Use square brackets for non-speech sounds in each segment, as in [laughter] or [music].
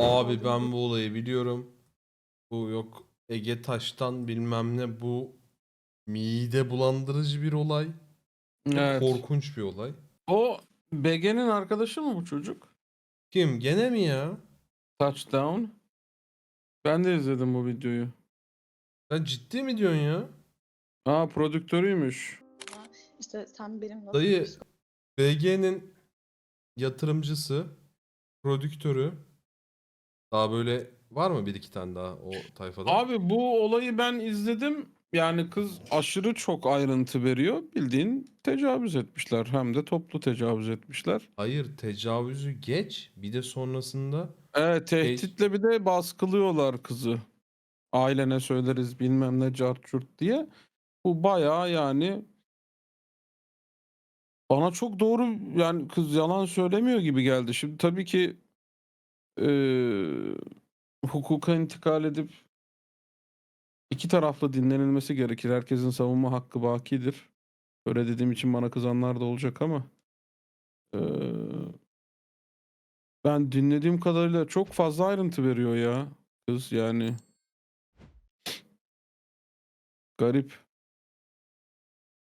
Abi ben bu olayı biliyorum. Bu yok Ege Taş'tan bilmem ne bu mide bulandırıcı bir olay. Evet. Korkunç bir olay. O BG'nin arkadaşı mı bu çocuk? Kim? Gene mi ya? Touchdown. Ben de izledim bu videoyu. Sen ciddi mi diyorsun ya? Aa prodüktörüymüş. İşte sen benim nasıl Dayı BG'nin yatırımcısı, prodüktörü. Daha böyle var mı bir iki tane daha o tayfada? Abi bu olayı ben izledim. Yani kız aşırı çok ayrıntı veriyor. Bildiğin tecavüz etmişler. Hem de toplu tecavüz etmişler. Hayır tecavüzü geç bir de sonrasında Evet tehditle bir de baskılıyorlar kızı. Ailene söyleriz bilmem ne cart curt diye. Bu bayağı yani bana çok doğru yani kız yalan söylemiyor gibi geldi. Şimdi tabii ki eee, hukuka intikal edip iki taraflı dinlenilmesi gerekir. Herkesin savunma hakkı bakidir. Öyle dediğim için bana kızanlar da olacak ama eee, ben dinlediğim kadarıyla çok fazla ayrıntı veriyor ya kız yani. Garip.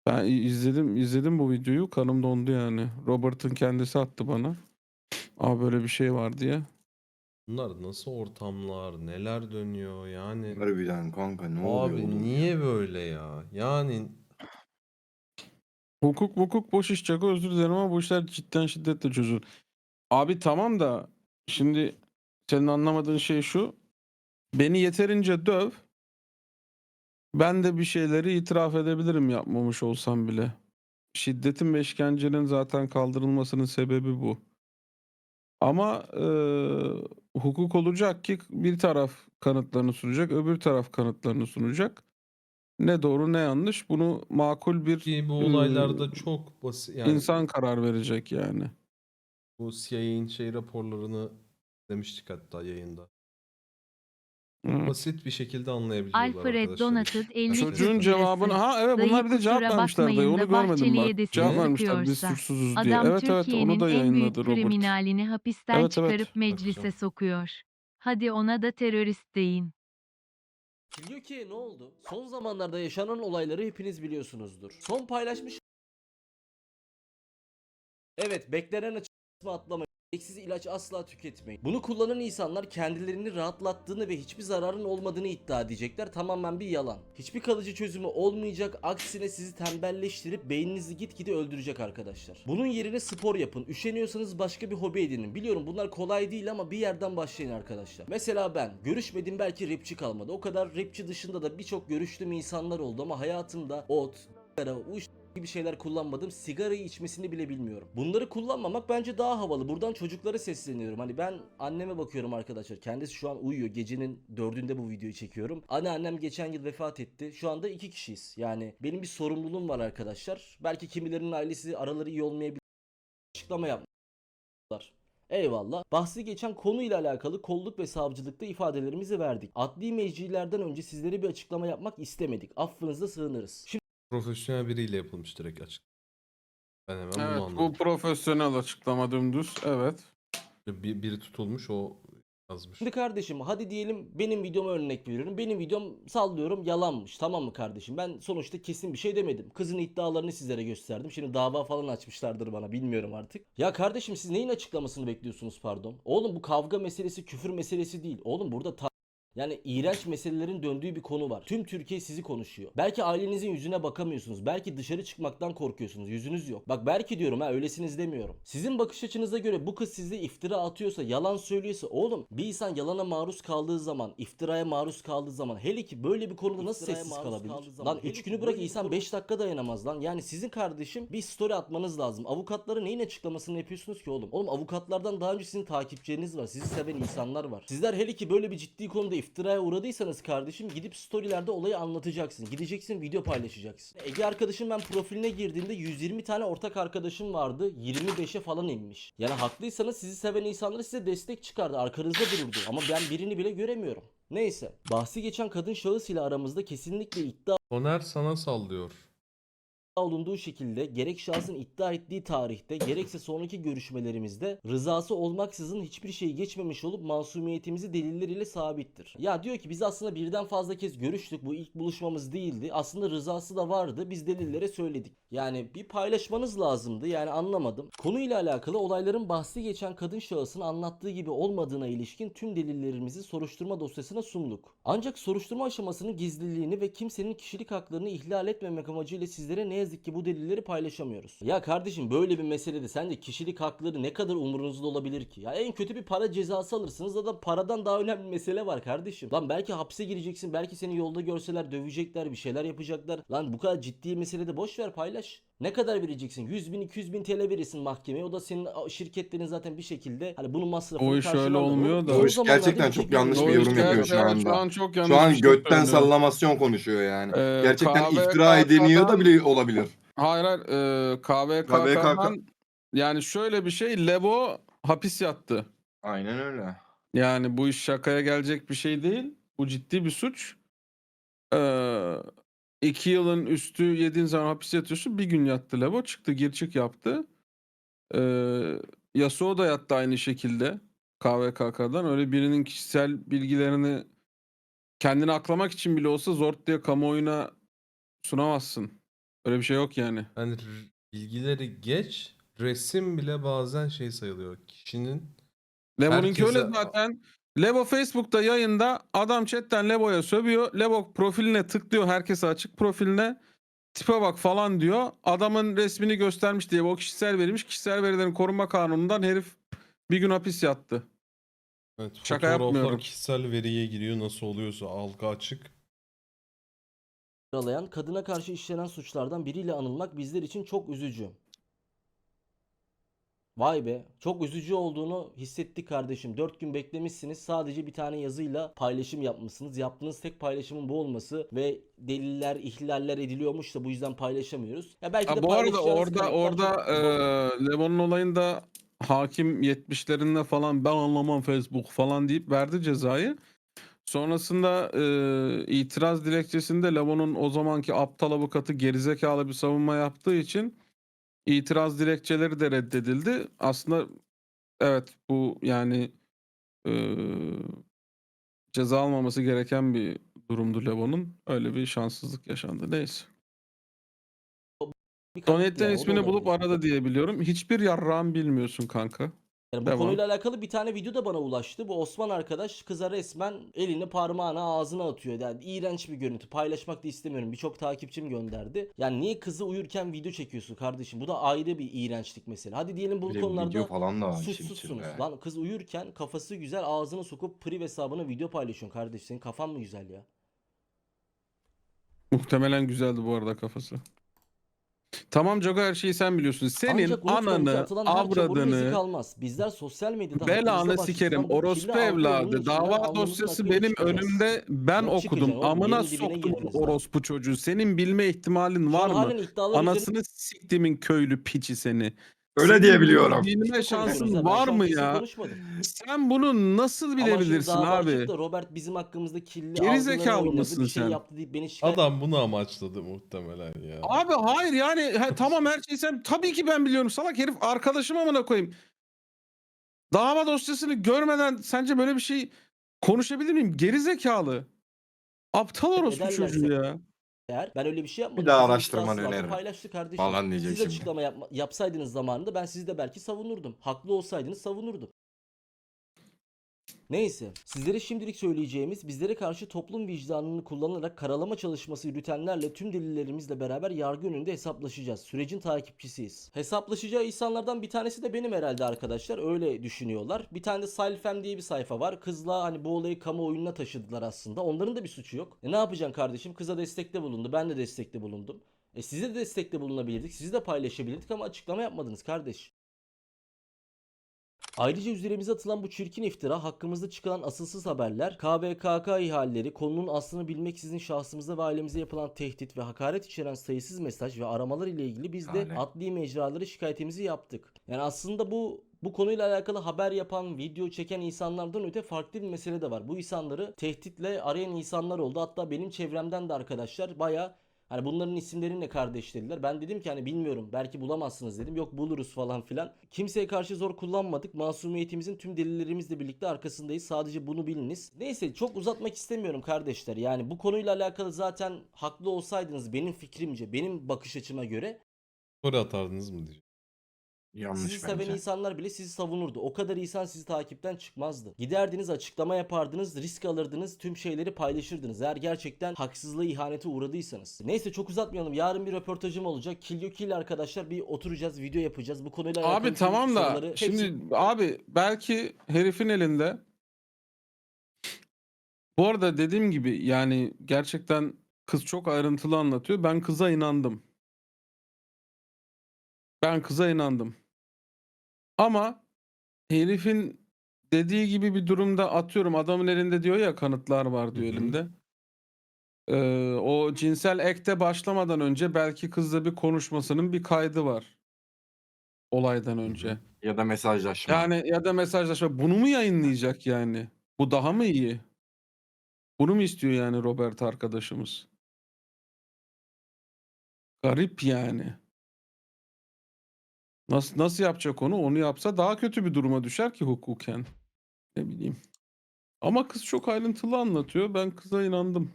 Ben izledim izledim bu videoyu kanım dondu yani. Robert'ın kendisi attı bana. Aa böyle bir şey var diye. Bunlar nasıl ortamlar, neler dönüyor yani. Harbiden kanka ne oluyor Abi oğlum? niye böyle ya? Yani Hukuk hukuk boş iş Çako özür dilerim ama bu işler cidden şiddetle çözülür. Abi tamam da şimdi senin anlamadığın şey şu. Beni yeterince döv. Ben de bir şeyleri itiraf edebilirim yapmamış olsam bile. Şiddetin ve işkencenin zaten kaldırılmasının sebebi bu. Ama eee, hukuk olacak ki bir taraf kanıtlarını sunacak, öbür taraf kanıtlarını sunacak. Ne doğru ne yanlış bunu makul bir ki bu olaylarda çok basit yani insan karar verecek yani. bu CIA'in şey raporlarını demiştik hatta yayında. Basit bir şekilde anlayabiliyorlar Alfred arkadaşlar. Donated [laughs] 50 Çocuğun cevabını ha evet bunlar bir de cevap vermişler dayı onu görmedim bak. Cevap vermişler biz suçsuzuz diye. Adam Evet evet onu Türkiye'nin da en büyük yayınladı Robert. kriminalini hapisten Evet, evet. çıkarıp meclise Bakacağım. sokuyor. Hadi ona da terörist deyin. Diyor ki ne oldu? Son zamanlarda yaşanan olayları hepiniz biliyorsunuzdur. Son paylaşmış Evet, beklenen açıklasını atlamayın. Gereksiz ilaç asla tüketmeyin. Bunu kullanan insanlar kendilerini rahatlattığını ve hiçbir zararın olmadığını iddia edecekler. Tamamen bir yalan. Hiçbir kalıcı çözümü olmayacak. Aksine sizi tembelleştirip beyninizi gitgide öldürecek arkadaşlar. Bunun yerine spor yapın. Üşeniyorsanız başka bir hobi edinin. Biliyorum bunlar kolay değil ama bir yerden başlayın arkadaşlar. Mesela ben görüşmediğim belki rapçi kalmadı. O kadar rapçi dışında da birçok görüştüğüm insanlar oldu ama hayatımda ot, sigara, uç gibi şeyler kullanmadım. Sigarayı içmesini bile bilmiyorum. Bunları kullanmamak bence daha havalı. Buradan çocuklara sesleniyorum. Hani ben anneme bakıyorum arkadaşlar. Kendisi şu an uyuyor. Gecenin dördünde bu videoyu çekiyorum. Anneannem geçen yıl vefat etti. Şu anda iki kişiyiz. Yani benim bir sorumluluğum var arkadaşlar. Belki kimilerinin ailesi araları iyi olmayabilir. Açıklama yapmışlar. Eyvallah. Bahsi geçen konuyla alakalı kolluk ve savcılıkta ifadelerimizi verdik. Adli meclilerden önce sizlere bir açıklama yapmak istemedik. Affınıza sığınırız. Şimdi Profesyonel biriyle yapılmış direkt açık. Ben hemen Evet bunu bu anladım. profesyonel açıklama dümdüz. Evet. Bir, biri tutulmuş o yazmış. Şimdi kardeşim hadi diyelim benim videoma örnek veriyorum. Benim videom sallıyorum yalanmış. Tamam mı kardeşim? Ben sonuçta kesin bir şey demedim. Kızın iddialarını sizlere gösterdim. Şimdi dava falan açmışlardır bana bilmiyorum artık. Ya kardeşim siz neyin açıklamasını bekliyorsunuz pardon? Oğlum bu kavga meselesi küfür meselesi değil. Oğlum burada ta- yani iğrenç meselelerin döndüğü bir konu var. Tüm Türkiye sizi konuşuyor. Belki ailenizin yüzüne bakamıyorsunuz. Belki dışarı çıkmaktan korkuyorsunuz. Yüzünüz yok. Bak belki diyorum ha öylesiniz demiyorum. Sizin bakış açınıza göre bu kız size iftira atıyorsa, yalan söylüyorsa oğlum bir insan yalana maruz kaldığı zaman, iftiraya maruz kaldığı zaman hele ki böyle bir konuda nasıl İftiraya sessiz kalabilir? zaman, Lan hele 3 ki günü bırak insan konu- 5 dakika dayanamaz lan. Yani sizin kardeşim bir story atmanız lazım. Avukatlara neyin açıklamasını yapıyorsunuz ki oğlum? Oğlum avukatlardan daha önce sizin takipçileriniz var. Sizi seven insanlar var. Sizler hele ki böyle bir ciddi konuda iftiraya uğradıysanız kardeşim gidip storylerde olayı anlatacaksın. Gideceksin video paylaşacaksın. Ege arkadaşım ben profiline girdiğimde 120 tane ortak arkadaşım vardı. 25'e falan inmiş. Yani haklıysanız sizi seven insanlar size destek çıkardı. Arkanızda dururdu. Ama ben birini bile göremiyorum. Neyse. Bahsi geçen kadın şahıs ile aramızda kesinlikle iddia Soner sana sallıyor. Olunduğu şekilde gerek şahsın iddia ettiği tarihte gerekse sonraki görüşmelerimizde rızası olmaksızın hiçbir şey geçmemiş olup masumiyetimizi delilleriyle sabittir. Ya diyor ki biz aslında birden fazla kez görüştük. Bu ilk buluşmamız değildi. Aslında rızası da vardı. Biz delillere söyledik. Yani bir paylaşmanız lazımdı. Yani anlamadım. Konuyla alakalı olayların bahsi geçen kadın şahısın anlattığı gibi olmadığına ilişkin tüm delillerimizi soruşturma dosyasına sunduk. Ancak soruşturma aşamasının gizliliğini ve kimsenin kişilik haklarını ihlal etmemek amacıyla sizlere ne yazık ki bu delilleri paylaşamıyoruz. Ya kardeşim böyle bir meselede sence kişilik hakları ne kadar umurunuzda olabilir ki? Ya en kötü bir para cezası alırsınız da da paradan daha önemli mesele var kardeşim. Lan belki hapse gireceksin, belki seni yolda görseler dövecekler, bir şeyler yapacaklar. Lan bu kadar ciddi meselede boş ver paylaş. Ne kadar vereceksin? 100 bin 200 bin TL verirsin mahkemeye. O da senin şirketlerin zaten bir şekilde hani bunun masrafını O iş öyle olmuyor da. O O iş zamanlarda gerçekten çok yanlış bir O yorum yapıyor şu anda. Şu an çok yanlış Şu an bir şey götten söylüyor. sallamasyon konuşuyor yani. Ee, Gerçekten KVKK'dan iftira ediliyor da bile olabilir. Hayır hayır. E, KVKK'dan yani şöyle bir şey. Lebo hapis yattı. Aynen öyle. Yani bu iş şakaya gelecek bir şey değil. Bu ciddi bir suç. Ee, iki yılın üstü yediğin zaman hapis yatıyorsun. Bir gün yattı Lebo. Çıktı gir çık yaptı. Ee, Yasuo da yattı aynı şekilde. KVKK'dan. Öyle birinin kişisel bilgilerini kendini aklamak için bile olsa zort diye kamuoyuna sunamazsın. Öyle bir şey yok yani. Yani bilgileri geç. Resim bile bazen şey sayılıyor. Kişinin Lebo'nunki öyle Herkese- zaten. Lebo Facebook'ta yayında adam chatten Lebo'ya sövüyor. Lebo profiline tıklıyor herkese açık profiline. Tipe bak falan diyor. Adamın resmini göstermiş diye o kişisel verilmiş. Kişisel verilerin korunma kanunundan herif bir gün hapis yattı. evet, Şaka yapmıyorum. kişisel veriye giriyor. Nasıl oluyorsa algı açık. kadına karşı işlenen suçlardan biriyle anılmak bizler için çok üzücü. Vay be, çok üzücü olduğunu hissettik kardeşim. 4 gün beklemişsiniz. Sadece bir tane yazıyla paylaşım yapmışsınız. Yaptığınız tek paylaşımın bu olması ve deliller, ihlaller ediliyormuş da bu yüzden paylaşamıyoruz. Ya belki Ha, de bu arada orada orada e. Lebo'nun olayında hakim 70'lerinde falan ben anlamam Facebook falan deyip verdi cezayı. Sonrasında e, itiraz dilekçesinde Lebo'nun o zamanki aptal avukatı gerizekalı bir savunma yaptığı için itiraz dilekçeleri de reddedildi. Aslında evet bu yani e, ceza almaması gereken bir durumdu Lebo'nun. Öyle bir şanssızlık yaşandı. Neyse. Da ismini bulup olabilir. aradı diye biliyorum. Hiçbir yarrağım bilmiyorsun kanka. Yani bu Devam. konuyla alakalı bir tane video da bana ulaştı. Bu Osman arkadaş kıza resmen elini parmağına ağzına atıyor. Yani iğrenç bir görüntü. Paylaşmak da istemiyorum. Birçok takipçim gönderdi. Yani niye kızı uyurken video çekiyorsun kardeşim? Bu da ayrı bir iğrençlik mesela. Hadi diyelim bu Bir de konularda video falan da var işin suçsuzsunuz. içinde. Lan kız uyurken kafası güzel ağzını sokup priv hesabına video paylaşıyorsun kardeş. Senin kafan mı güzel ya? Muhtemelen güzeldi bu arada kafası. Tamam Jogo her şeyi sen biliyorsun. Senin Ancak ananı, atılan her çamurun izi avradını, kalmaz. Bizler sosyal medyada belanı sikerim. Orospu kirli evladı. içinden Dava alnımızın dosyası akıyla benim çıkacağız. önümde. Ben Yok, okudum. oğlum, Amına yerin dibine soktumun girdiniz daha. orospu çocuğu. Senin bilme ihtimalin Şu var mı? halen iddialar üzerinde Anasını siktimin köylü piçi seni. Öyle Senin diyebiliyorum. Bilme şansın var mı ya? konuşmadım. Sen bunu nasıl Ama şimdi bilebilirsin dava abi? açıp da Robert bizim hakkımızda kirli Geri zekalı oynadı, mısın bir şey sen? yaptı deyip beni şikayet Adam bunu amaçladı muhtemelen ya. Abi hayır yani ha, tamam her şeyi sen tabii ki ben biliyorum salak herif arkadaşım amına koyayım. Dava dosyasını görmeden sence böyle bir şey konuşabilir miyim? Geri zekalı. Aptal orospu Ederlerse- çocuğu ya. Eğer ben öyle bir şey yapmadım. Bir daha araştırmanı öneririm. Paylaştık kardeşim. Falan diyecek Siz şimdi. açıklama yapma- yapsaydınız zamanında ben sizi de belki savunurdum. Haklı olsaydınız savunurdum. Neyse, sizlere şimdilik söyleyeceğimiz bizlere karşı toplum vicdanını kullanarak karalama çalışması yürütenlerle tüm delillerimizle beraber yargı önünde hesaplaşacağız. Sürecin takipçisiyiz. Hesaplaşacağı insanlardan bir tanesi de benim herhalde arkadaşlar. Öyle düşünüyorlar. Bir tane de Salfem diye bir sayfa var. Kızla hani bu olayı kamuoyuna taşıdılar aslında. Onların da bir suçu yok. E ne yapacaksın kardeşim? Kıza destekte bulundu. Ben de destekte bulundum. E size de destekte bulunabilirdik. Sizi de paylaşabilirdik ama açıklama yapmadınız kardeş. Ayrıca üzerimize atılan bu çirkin iftira, hakkımızda çıkan asılsız haberler, KVKK ihaleleri, konunun aslını bilmeksizin şahsımıza ve ailemize yapılan tehdit ve hakaret içeren sayısız mesaj ve aramalar ile ilgili biz de Hale. adli mecralara şikayetimizi yaptık. Yani aslında bu bu konuyla alakalı haber yapan, video çeken insanlardan öte farklı bir mesele de var. Bu insanları tehditle arayan insanlar oldu. Hatta benim çevremden de arkadaşlar baya Hani bunların isimlerini ne kardeş dediler. Ben dedim ki hani bilmiyorum belki bulamazsınız dedim. Yok buluruz falan filan. Kimseye karşı zor kullanmadık. Masumiyetimizin tüm delillerimizle birlikte arkasındayız. Sadece bunu biliniz. Neyse çok uzatmak istemiyorum kardeşler. Yani bu konuyla alakalı zaten haklı olsaydınız benim fikrimce, benim bakış açıma göre Story atardınız mı diyeceğim. Yanlış sizi seven bence. insanlar bile sizi savunurdu. O kadar insan sizi takipten çıkmazdı. Giderdiniz açıklama yapardınız, risk alırdınız, tüm şeyleri paylaşırdınız. Eğer gerçekten haksızlığa ihanete uğradıysanız. Neyse çok uzatmayalım. Yarın bir röportajım olacak. Kill Your Kill arkadaşlar bir oturacağız, video yapacağız. Bu konuyla alakalı Abi tamam da soruları şimdi hepsi- abi belki herifin elinde bu arada dediğim gibi yani gerçekten kız çok ayrıntılı anlatıyor. Ben kıza inandım. Ben kıza inandım. Ama herifin dediği gibi bir durumda atıyorum adamın elinde diyor ya kanıtlar var diyor Hı hı. elimde. Ee, o cinsel ekte başlamadan önce belki kızla bir konuşmasının bir kaydı var. Olaydan önce. Ya da mesajlaşma. Yani ya da mesajlaşma. Bunu mu yayınlayacak yani? Bu daha mı iyi? Bunu mu istiyor yani Robert arkadaşımız? Garip yani. Nasıl nasıl yapacak onu? Onu yapsa daha kötü bir duruma düşer ki hukuken. Ne bileyim. Ama kız çok ayrıntılı anlatıyor. Ben kıza inandım.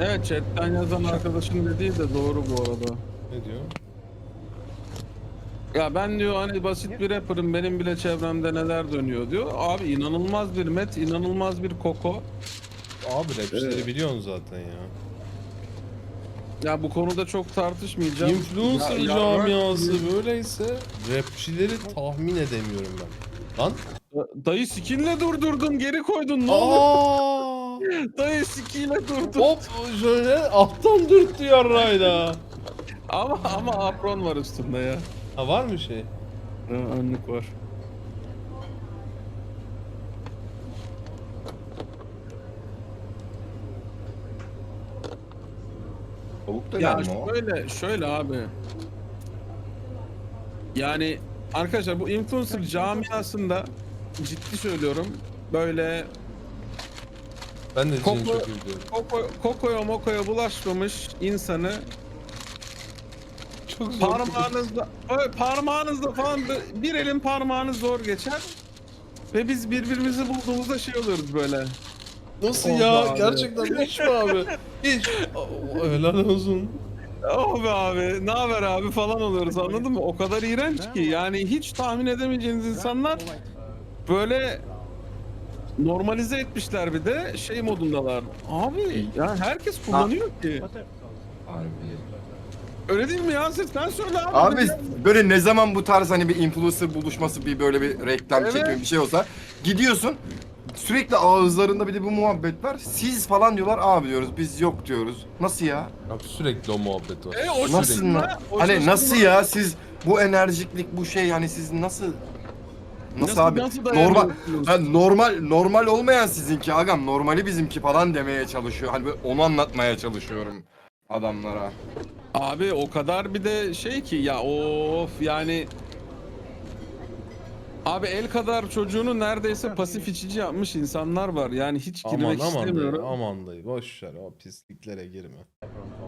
Evet chatten yazan arkadaşın dediği de doğru bu arada. Ne diyor? Ya ben diyor hani basit bir rapper'ım benim bile çevremde neler dönüyor diyor. Abi inanılmaz bir met, inanılmaz bir koko. Abi rapçileri biliyorsun zaten ya. Ya bu konuda çok tartışmayacağım. Influencer Ya- ya- camiası böyleyse rapçileri tahmin edemiyorum ben. Lan? Dayı skinle durdurdun geri koydun ne oldu? Aa! [laughs] Dayı skinle durdun. Hop şöyle alttan dürttü yarrayla. Ama ama apron var üstünde ya. Ha var mı şey? Ha, önlük var. Tavuk da Ya gelme o. şöyle şöyle abi. Yani arkadaşlar bu influencer camiasında ciddi söylüyorum böyle Ben de Kokla- çok iyi biliyorum. Koko, kokoya mokoya bulaşmamış insanı Çok zor. parmağınızda ö- parmağınızda falan bö- bir elin parmağını zor geçer ve biz birbirimizi bulduğumuzda şey oluyoruz böyle. Nasıl Oldu ya? abi. Gerçekten hiç mi abi? Hiç. Aa, [laughs] Helal olsun. Oh be abi ne haber abi falan oluyoruz anladın mı? O kadar iğrenç ki yani hiç tahmin edemeyeceğiniz insanlar böyle normalize etmişler bir de şey modundalar. Abi ya herkes kullanıyor ki. Öyle değil mi ya? Siz sen söyle abi. Abi böyle ne zaman bu tarz hani bir influencer buluşması bir böyle bir reklam Evet. çekimi bir şey olsa gidiyorsun sürekli ağızlarında bir de bu muhabbet var. Siz falan diyorlar abi diyoruz biz yok diyoruz. Nasıl ya? Abi sürekli o muhabbet var. E, o Nasıl şaşırma, na- o Hani nasıl ya siz bu enerjiklik bu şey yani siz nasıl Nasıl, abi? nasıl normal dayanıyorsunuz? normal normal olmayan sizinki agam normali bizimki falan demeye çalışıyor. Hani böyle onu anlatmaya çalışıyorum adamlara. Abi o kadar bir de şey ki ya of yani Abi el kadar çocuğunu neredeyse pasif içici yapmış insanlar var. Yani hiç girmek Aman aman dayı, istemiyorum. aman dayı. Boş ver o pisliklere girme.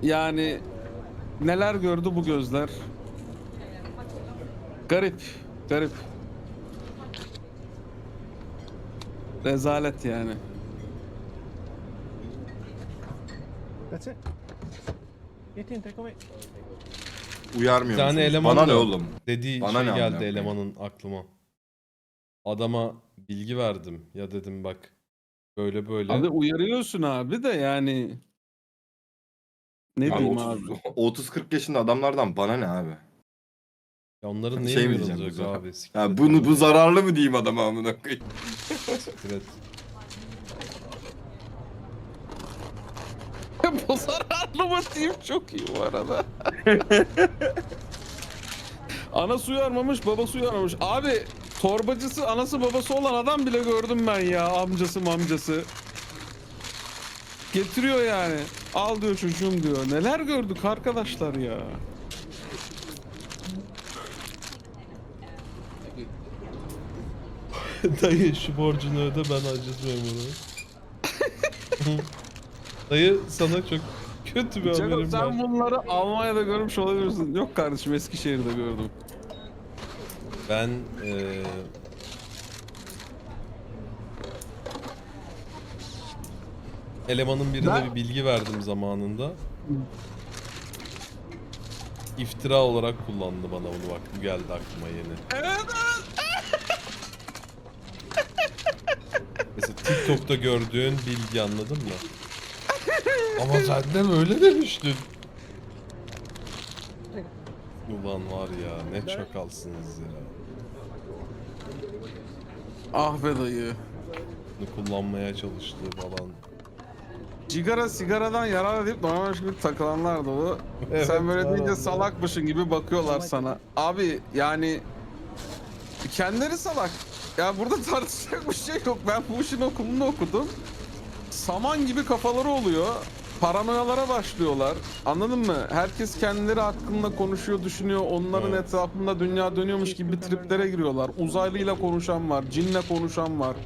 Yani neler gördü bu gözler. Garip, garip. Rezalet yani. That's it. Away. Uyarmıyor Bir tane musunuz? eleman Bana ne da oğlum? Dediği Bana şey ne geldi amına koyayım? elemanın aklıma. Adama bilgi verdim. Ya dedim bak böyle böyle. Abi uyarıyorsun abi de yani. Ne Abi diyeyim 30 abi? [laughs] 30-40 yaşında adamlardan bana ne abi? Ya onların neye Şey mi diyeceğim bu abi? Siktir Ya bunu bu zararlı mı diyeyim adama amına koyayım? siktir et. [laughs] Bu zararlı mı diyeyim çok iyi bu arada. [laughs] Anası uyarmamış, babası uyarmamış. Abi torbacısı, anası babası olan adam bile gördüm ben ya. Amcası mamcası. Getiriyor yani. Al diyor çocuğum diyor. Neler gördük arkadaşlar ya. [laughs] Dayı şu borcunu öde ben aciz memuru. [laughs] Dayı sana çok kötü bir Canım haberim sen var. bunları Almanya'da görmüş olabilirsin. Yok kardeşim Eskişehir'de gördüm. Ben eee elemanın birine Ben- bir bilgi verdim zamanında. İftira olarak kullandı bana bunu bak bu geldi aklıma yeni. Evet Mesela TikTok'ta gördüğün bilgi anladın mı? Ama sen de böyle demiştin. Ulan var ya ne çakalsınız ya. Ah be dayı. Bunu kullanmaya çalıştığı falan. Sigara sigaradan yarar edip normal gibi takılanlar dolu. [laughs] Evet, Sen böyle var deyince onlar. salakmışın gibi bakıyorlar sana. Abi yani kendileri salak. Ya burada tartışacak bir şey yok. Ben bu işin okulunu okudum. Saman gibi kafaları oluyor. Paranoyalara başlıyorlar. Anladın mı? Herkes kendileri hakkında konuşuyor, düşünüyor. Onların Evet. etrafında dünya dönüyormuş gibi triplere giriyorlar. Uzaylıyla konuşan var, cinle konuşan var.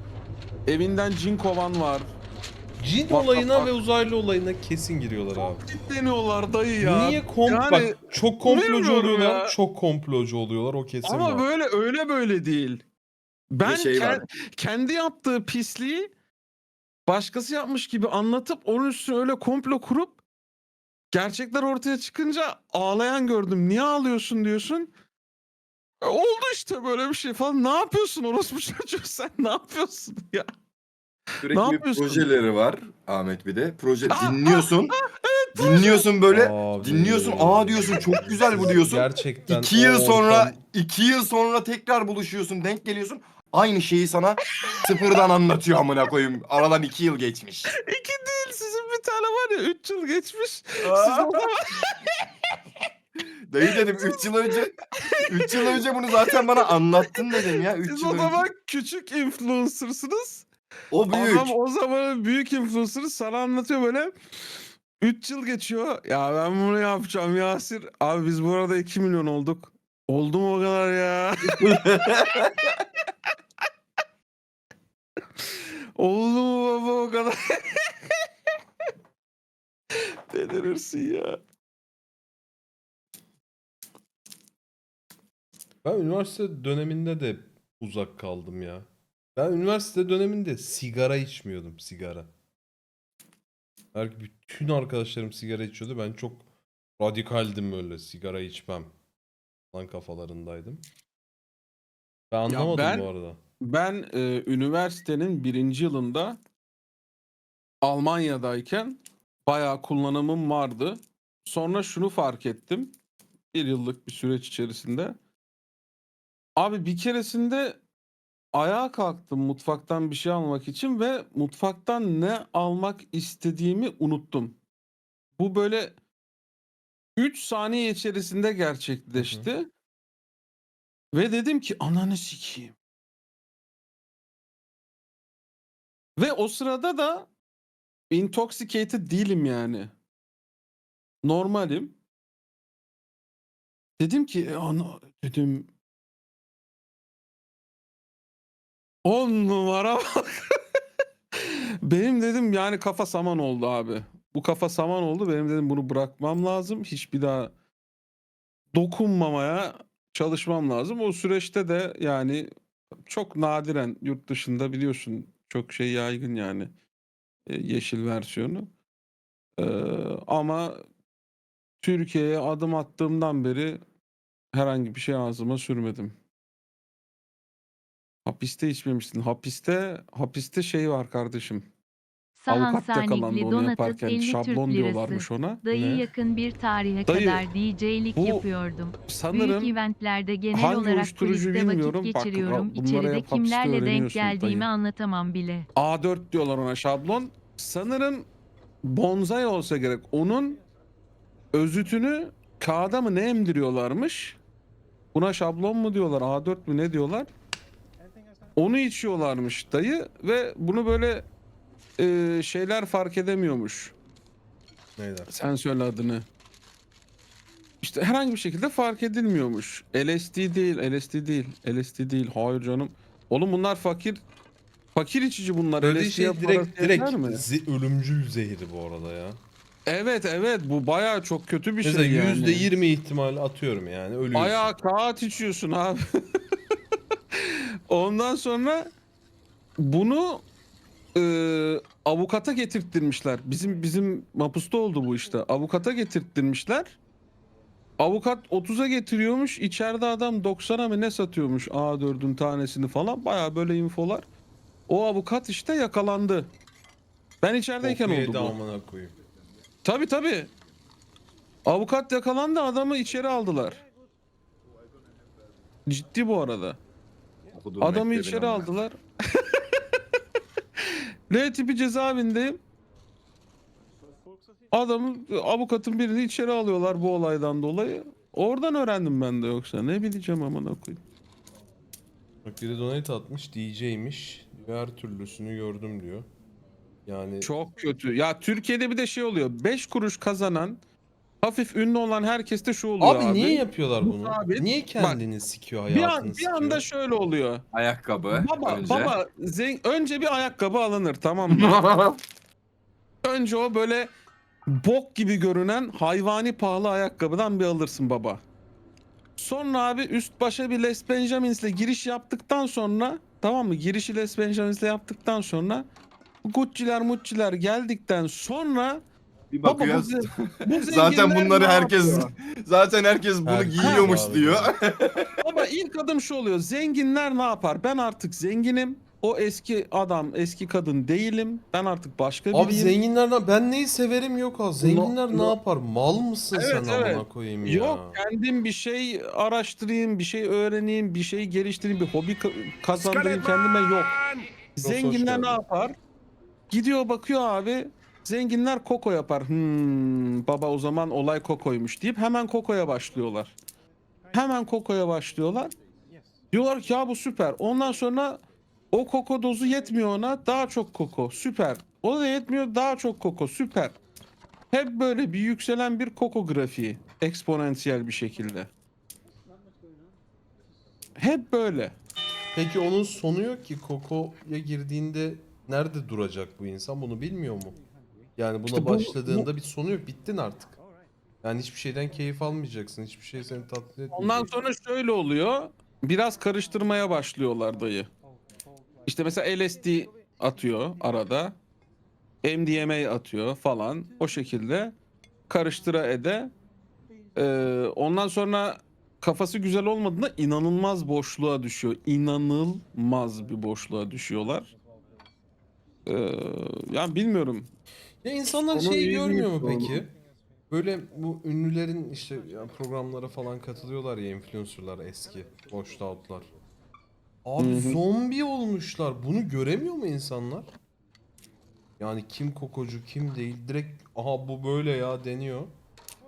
Evinden cin kovan var. Cin Bak, olayına bak, ve uzaylı olayına kesin giriyorlar abi. Kitleniyorlar dayı ya. Niye kom Yani bak çok komplocu oluyorlar, ya. çok komplocu oluyorlar o kesin Ama var. böyle öyle böyle değil. Ben şey ken- var. kendi yaptığı pisliği başkası yapmış gibi anlatıp onun üstüne öyle komplo kurup gerçekler ortaya çıkınca ağlayan gördüm. Niye ağlıyorsun diyorsun. E, oldu işte böyle bir şey falan. Ne yapıyorsun orospu çocuğu [laughs] sen ne yapıyorsun ya? Sürekli bir yapıyorsun? projeleri var Ahmet bir de. Proje Aa, dinliyorsun. dinliyorsun böyle. Abi. Dinliyorsun. Aa diyorsun çok güzel bu [laughs] diyorsun. Gerçekten İki yıl sonra ortam- iki yıl sonra tekrar buluşuyorsun, denk geliyorsun. Aynı şeyi sana sıfırdan anlatıyor amına koyayım. Aradan iki yıl geçmiş. İki değil sizin bir tane var ya 3 yıl geçmiş. Siz o zaman Dayı dedim 3 yıl önce 3 yıl önce bunu zaten bana anlattın dedim ya 3 siz yıl o önce. zaman küçük influencer'sınız. O büyük. Adam o zaman büyük influencer sana anlatıyor böyle. 3 yıl geçiyor. Ya ben bunu yapacağım Yasir. Abi biz bu arada 2 milyon olduk. Oldu mu o kadar ya? [laughs] Oldu mu baba o kadar? Delirirsin ya. Ben üniversite döneminde de uzak kaldım ya. Ben üniversite döneminde sigara içmiyordum sigara. Belki bütün arkadaşlarım sigara içiyordu. Ben çok radikaldim böyle sigara içmem. Lan kafalarındaydım. Ben anlamadım ben- bu arada. Ben e, üniversitenin birinci yılında Almanya'dayken bayağı kullanımım vardı. Sonra şunu fark ettim. Bir yıllık bir süreç içerisinde. Abi bir keresinde ayağa kalktım mutfaktan bir şey almak için ve mutfaktan ne almak istediğimi unuttum. Bu böyle 3 saniye içerisinde gerçekleşti. Ve dedim ki ananı sikeyim. Ve o sırada da intoxicated değilim yani. Normalim. Dedim ki e, ana dedim 10 numara bak. [laughs] Benim dedim yani kafa saman oldu abi. Bu kafa saman oldu. Benim dedim bunu bırakmam lazım. Hiç bir daha dokunmamaya çalışmam lazım. O süreçte de yani çok nadiren yurt dışında biliyorsun çok şey yaygın yani e, yeşil versiyonu. Ee, ama Türkiye'ye adım attığımdan beri herhangi bir şey ağzıma sürmedim. Hapiste içmemişsin. Hapiste hapiste şey var kardeşim. Sahan Avukat yakalandı Sanigli onu Donatus yaparken 50 Türk şablon lirası. diyorlarmış ona. Dayı Ne? yakın bir tarihe Dayı, kadar DJ'lik bu yapıyordum. Büyük Sanırım eventlerde genel hangi olarak uyuşturucu kuliste bilmiyorum. vakit Bak, geçiriyorum. bunları İçeride hep hapiste kimlerle denk öğreniyorsun geldiğimi dayı. anlatamam bile. A4 diyorlar ona şablon. Sanırım bonsai olsa gerek. Onun özütünü kağıda mı ne emdiriyorlarmış? Buna şablon mu diyorlar, A4 mü ne diyorlar? Onu içiyorlarmış dayı ve bunu böyle e, şeyler fark edemiyormuş. Neyler? Sen söyle adını. İşte herhangi bir şekilde fark edilmiyormuş. LSD değil, LSD değil, LSD değil. Hayır canım. Oğlum bunlar fakir Fakir içici bunlar. Söylediği LSD şey direkt direkt mi? ölümcül zehri bu arada ya. Evet evet bu bayağı çok kötü bir Mesela şey yani. yüzde yirmi ihtimal atıyorum yani ölüyorsun. Ayağa kağıt içiyorsun abi. [laughs] Ondan sonra bunu e, avukata getirttirmişler. Bizim bizim mapusta oldu bu işte. Avukata getirttirmişler. Avukat 30'a getiriyormuş. İçeride adam 90'a mı ne satıyormuş A4'ün tanesini falan. Baya böyle infolar. O avukat işte yakalandı. Ben içerideyken Boku oldu bu. amına koyayım. Tabi tabi. Avukat yakalandı adamı içeri aldılar. Ciddi bu arada. Okuduğum Adamı mektebin içeri ama. aldılar. [laughs] L tipi cezaevindeyim. Adamı avukatın birini içeri alıyorlar bu olaydan dolayı. Oradan öğrendim ben de yoksa ne bileceğim amına koyayım. Bak biri donate atmış DJ'miş. Her türlüsünü gördüm diyor. Yani Çok kötü. Ya Türkiye'de bir de şey oluyor. 5 kuruş kazanan hafif ünlü olan herkeste şu oluyor abi, abi. niye yapıyorlar Bu bunu? sabit. Niye kendini sikiyor bir, hayatını an, bir sikiyor? anda şöyle oluyor. Ayakkabı Baba önce. baba zen- önce bir ayakkabı alınır tamam mı? [laughs] önce o böyle bok gibi görünen hayvani pahalı ayakkabıdan bir alırsın baba. Sonra abi üst başa bir Les Benjamins'le giriş yaptıktan sonra tamam mı? Girişi Les Benjamins'le yaptıktan sonra Gucci'ler Mucci'ler geldikten sonra bir baba bu, bakıyoruz. ze- [laughs] bu Zaten zenginler bunları ne herkes yapıyor? zaten herkes bunu Herkes giyiyormuş abi. diyor. [laughs] Baba ilk adım şu oluyor. Zenginler ne yapar? Ben artık zenginim. O eski adam, eski kadın değilim. Ben artık başka biriyim. Abi zenginlerden ben neyi severim yok ha. Zenginler No- ne no- yapar? Mal mısın Evet, sen evet. amına koyayım ya? Yok kendim bir şey araştırayım, bir şey öğreneyim, bir şey geliştireyim, bir hobi ka- kazandırayım kendime yok. Zenginler geldin. ne yapar? Gidiyor bakıyor abi. Zenginler koko yapar. Hmm, baba o zaman olay kokoymuş deyip hemen kokoya başlıyorlar. Hemen kokoya başlıyorlar. Diyorlar ki ya bu süper. Ondan sonra o koko dozu yetmiyor ona. Daha çok koko. Süper. O da yetmiyor. Daha çok koko. Süper. Hep böyle bir yükselen bir koko grafiği. Eksponansiyel bir şekilde. Hep böyle. Peki onun sonu yok ki Koko'ya girdiğinde nerede duracak bu insan bunu bilmiyor mu? Yani buna İşte bu- başladığında bir sonu yok bittin artık. Yani hiçbir şeyden keyif almayacaksın. Hiçbir şey seni tatmin etmeyecek. Ondan sonra şöyle oluyor. Biraz karıştırmaya başlıyorlar dayı. İşte mesela LSD atıyor arada. MDMA atıyor falan. O şekilde karıştıra ede. Ee, ondan sonra kafası güzel olmadığında inanılmaz boşluğa düşüyor. İnanılmaz bir boşluğa düşüyorlar. Ee, yani bilmiyorum. Ya insanlar Sonu şeyi iyi görmüyor mu değil, peki? Böyle bu ünlülerin işte ya programlara falan katılıyorlar ya influencerlar eski boş outlar. Abi Hı hı. zombi olmuşlar. Bunu göremiyor mu insanlar? Yani kim kokocu kim değil direkt aha bu böyle ya deniyor.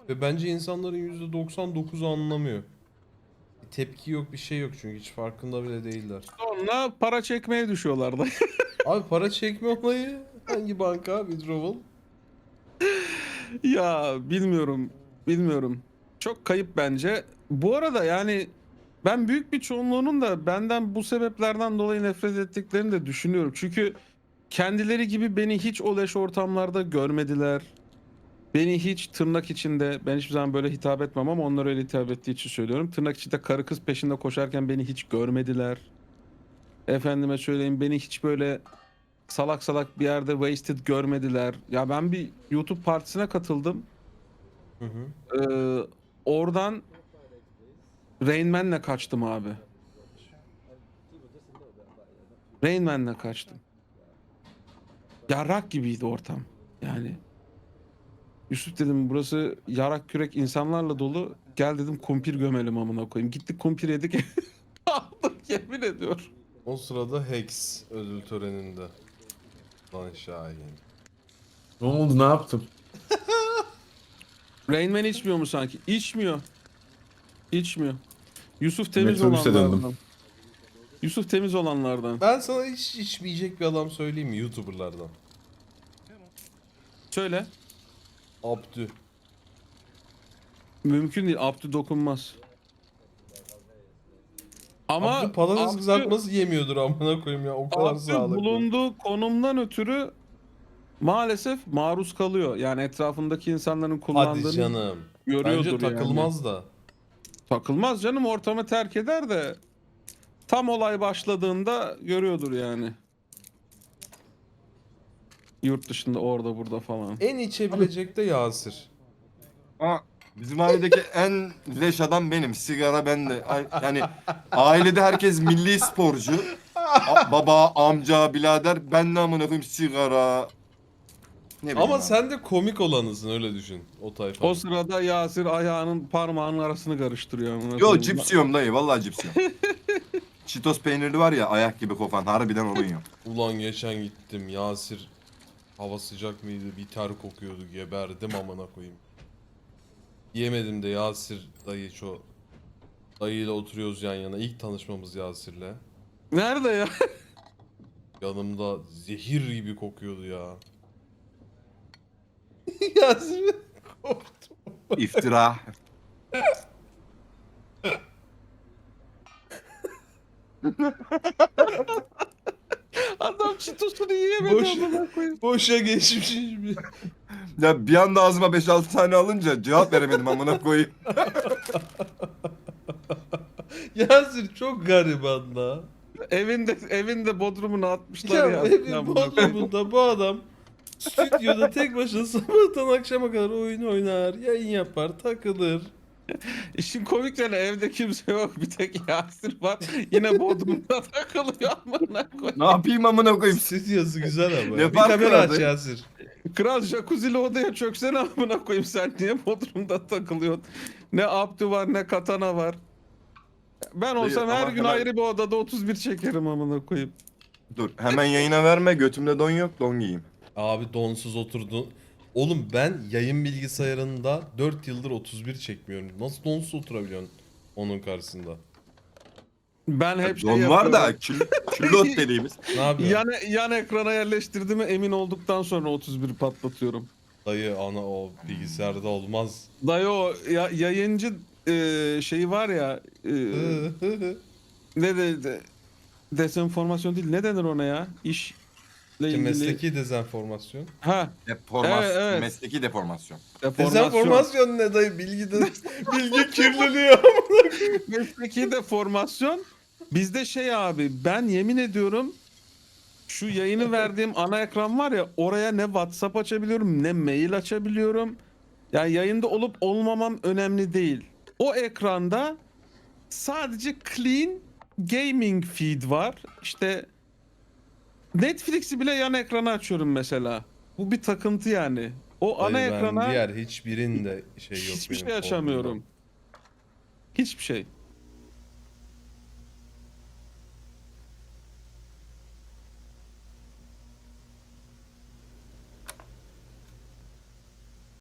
Ve bence insanların %99'u anlamıyor. Bir tepki yok bir şey yok çünkü hiç farkında bile değiller. Sonra para çekmeye düşüyorlar da. Abi para çekme olayı hangi banka withdrawal? Ya bilmiyorum. Bilmiyorum. Çok kayıp bence. Bu arada yani ben büyük bir çoğunluğunun da benden bu sebeplerden dolayı nefret ettiklerini de düşünüyorum. Çünkü kendileri gibi beni hiç o leş ortamlarda görmediler. Beni hiç tırnak içinde, ben hiçbir zaman böyle hitap etmem ama onlar öyle hitap ettiği için söylüyorum. Tırnak içinde karı kız peşinde koşarken beni hiç görmediler. Efendime söyleyeyim beni hiç böyle salak salak bir yerde wasted görmediler. Ya ben bir YouTube partisine katıldım. Hı hı. Ee, oradan Rain Man'le kaçtım abi. Rain Man'le kaçtım. Yarak gibiydi ortam. Yani Yusuf dedim burası yarak kürek insanlarla dolu. Gel dedim kumpir gömelim amına koyayım. Gittik kumpir yedik. [laughs] Aldık yemin ediyorum. O sırada Hex ödül töreninde. Lan Şahin. Ne oldu ne yaptım? [laughs] Rain Man içmiyor mu sanki? İçmiyor. İçmiyor. Yusuf temiz Metrobüse döndüm. olanlardan. Yusuf temiz olanlardan. Ben sana hiç içmeyecek bir adam söyleyeyim mi YouTuber'lardan? Söyle. Abdü. Mümkün değil. Abdü dokunmaz. Ama Abdü patates Abdü- kızartması yemiyordur amına koyayım ya. O kadar Abdü sağlıklı. bulunduğu konumdan ötürü maalesef maruz kalıyor. Yani etrafındaki insanların Hadi kullandığını canım. görüyordur Bence yani. takılmaz da. Takılmaz canım ortamı terk eder de tam olay başladığında görüyordur yani. Yurt dışında orada burada falan. En içebilecek de Yasir. Ama bizim ailedeki en leş adam benim. Sigara bende. Ay- Yani ailede herkes milli sporcu. A- baba, amca, birader. Ben ne amına koyayım sigara. Ne bileyim Ama abi. sen de komik olanısın öyle düşün. O tayfa. O sırada Yasir ayağının parmağının arasını karıştırıyor. amına Yo koyayım. cips yiyorum dayı. Vallahi cips yiyorum. [laughs] Cheetos peynirli var ya ayak gibi kopan. Harbiden onu yiyorum. Ulan geçen gittim Yasir. Hava sıcak mıydı? Bir ter kokuyordu. Geberdim amına koyayım. Yemedim de Yasir dayı şu dayıyla oturuyoruz yan yana. İlk tanışmamız Yasir'le. Nerede ya? [laughs] Yanımda zehir gibi kokuyordu ya. [laughs] Yasir korktum. İftira. [laughs] Adam çitosunu yiyemedi Boş- amına koyayım. Boşa geçmiş şimdi. Ya bir anda ağzıma 5-6 tane alınca cevap veremedim amına koyayım. [laughs] Yasir çok gariban da. Evinde evinde bodrumunu atmışlar Ya ya. koyayım. bodrumunda bu adam stüdyoda tek başına sabahtan akşama kadar oyun oynar, yayın yapar, takılır. [laughs] İşin komik yanı evde kimse yok. Bir tek Yasir var. Yine bodrumda [laughs] takılıyor amına koyayım. ne yapayım amına koyayım? Stüdyosu güzel ama. Ne bir farkı kamera aç vardı? Yasir. Kral jacuzzi'li odaya çöksene amına koyayım sen niye Bodrum'da takılıyorsun? Ne Abdü var ne Katana var. Ben olsam ama her gün hemen- ayrı bir odada 31 çekerim amına koyayım. Dur hemen yayına verme götümde don yok don giyeyim. Abi donsuz oturdun. Oğlum ben yayın bilgisayarında 4 yıldır 31 çekmiyorum. Nasıl donsuz oturabiliyorsun onun karşısında? Ben hep şey don yapıyorum. var da kül, küllot dediğimiz. [laughs] Ne yapıyorsun? yan, yan ekrana yerleştirdiğime emin olduktan sonra 31 patlatıyorum. Dayı ana o bilgisayarda olmaz. Dayı o ya, yayıncı e, şeyi var ya e, [laughs] ne de, de dezenformasyon değil ne denir ona ya? İş İşte ilgili. mesleki dezenformasyon. Ha, Deformasyon. Evet, evet. Mesleki deformasyon. deformasyon. Dezenformasyon ne dayı? Bilgi de, [laughs] bilgi kirliliyor. [laughs] Mesleki de formasyon. Bizde şey abi ben yemin ediyorum şu yayını verdiğim ana ekran var ya oraya ne WhatsApp açabiliyorum ne mail açabiliyorum. Yani yayında olup olmamam önemli değil. O ekranda sadece clean gaming feed var. İşte Netflix'i bile yan ekrana açıyorum mesela. Bu bir takıntı yani. O ana Dayı ben ekrana diğer hiçbirinde şey yok hiçbir benim şey açamıyorum. formumda. Hiçbir şey.